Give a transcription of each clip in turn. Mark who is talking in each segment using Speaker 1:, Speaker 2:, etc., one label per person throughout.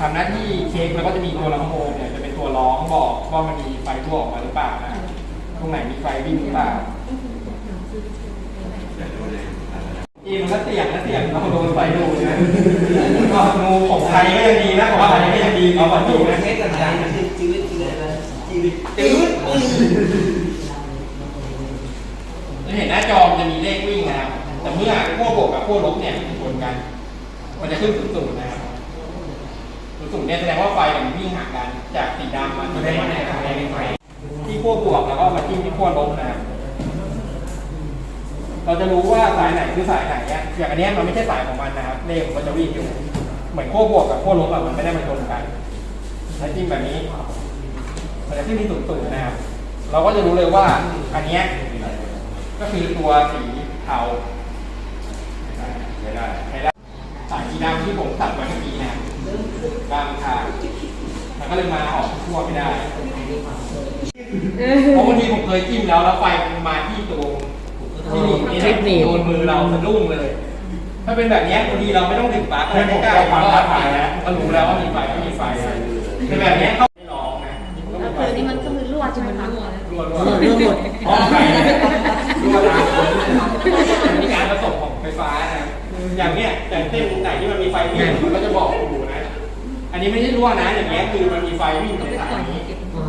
Speaker 1: ที่เช็คแล้วก็จะมีตัวลำโพงเนี่ยจะเป็นตัวร้องบอกว่ามันมีไฟรั่วออกมาหรือเปล่านะตรงไหนมีไฟวิ่งหรือเปล่าอีมันก็เสี่ยงนะเสี่ยงเราโดนไฟดูนะก็งูของไทยก็ยังดีนะของไทยก็ยังดีเอามาดูนะ
Speaker 2: เช็คกันได้ชีวิตชีวิตนะชีวิต
Speaker 1: จืดจะเห็นหน้าจอมันจะมีเลขวิ่งนะครับแต่เมื่อขั้วบวกกับขั้วลบเนี่ยมันชนกัน มันจะขึ้นศูนย์ศูนย์นะครับ ศูนย์ศูนย์เนี่ยแสดงว่าไฟเนี่ยมันวิ่งห่างกันจากสีดำมาสีแดงเนี่ยสีแดงเป็นไฟที่ขั้วบวกแล้วก็มาจิ้มที่ขั้วลบนะครับเราจะรู้ว่าสายไหนคือสายไหนเนี่ยอย่างอันเนี้ยมันไม่ใช่สายของมันนะครับเลขมันก็จะวิ่งอยู่ เหมือนขั้วบวกกับขั้วลบอะมันไม่ได้มาชนกันถ้าจิ้มแบบนี้มันจะขึ้นที่ศูนย์ศูนย์นะครับ เราก็จะรู้เลยว่าอันเนี้ยก็คือตัวสีเทาใช้ได้ใช้ได้สายสีดำที่ผมตัดไว้เมื่อกี้เนะ บางทางมันก็เลยมาออกทั่วไม่ได้เพราะบางทีผมเคยจิ้มแล้วแล้วไฟมันมาที่ตัวที่นี่
Speaker 3: คลิปหนีบ
Speaker 1: โดนมือเราสะดุ้งเลย ถ้าเป็นแบบเนี้ยบางทีเราไม่ต้องถึงปลั๊กเลยไม่กล้าก็ท้าทายนะก็รู้แล้วว่ามีไฟไม่มีไฟในแบบเนี้ยเขาไม่ลองนะมันก็ไม่ไฟ
Speaker 4: คือนี่มันก็คือรั่วใช่ไหมคะรั่ว
Speaker 1: รั่วรั่ว
Speaker 3: รั่วรั่วหมด
Speaker 1: อ๋อไฟรั่วนะมีการผสมของไฟฟ้านะอย่างเนี้ยอย่างเส้นไหนที่มันมีไฟวิ่งมันก็จะบอกอยู่ นะอันนี้ไม่ใช่รั่วนะอย่างเงี้ยคือมันมีไฟวิ่งตรงสายนี้
Speaker 3: อ๋อ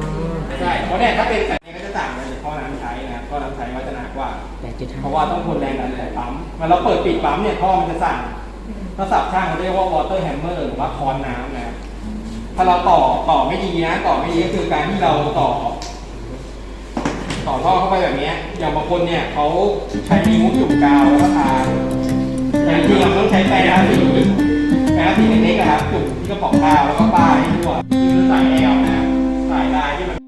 Speaker 1: ใช่เพราะเนี่ยถ้าเป็นแบบนี้ก็จะต่างกันจากท่อน้ำใช้นะท่อน้ำใช้ก็จะหนักกว่า
Speaker 3: แปดจุดห้า
Speaker 1: เพราะว่าต้องทนแรงดันจากปั๊มเวลาเราเปิดปิดปั๊มเนี่ยท่อมันจะสั่นถ้าสับช่างเขาเรียกว่า water hammer หรือว่าคอนน้ำนะครับถ้าเราต่อต่อไม่ดีนะ ต่อไม่ดีก็คือการที่เราต่อ ต่อท่อเข้าไปแบบเนี้ยอย่างบางคนเนี่ยเขาใช้นิ้วจุ่มกาวแล้วก็ทาแต่จริงๆเราต้องใช้แปรงทาสี นะครับกลุ่มที่กระป๋องกาวแล้วก็ป้ายทั่วคือสายแนวนะสายลายที่มัน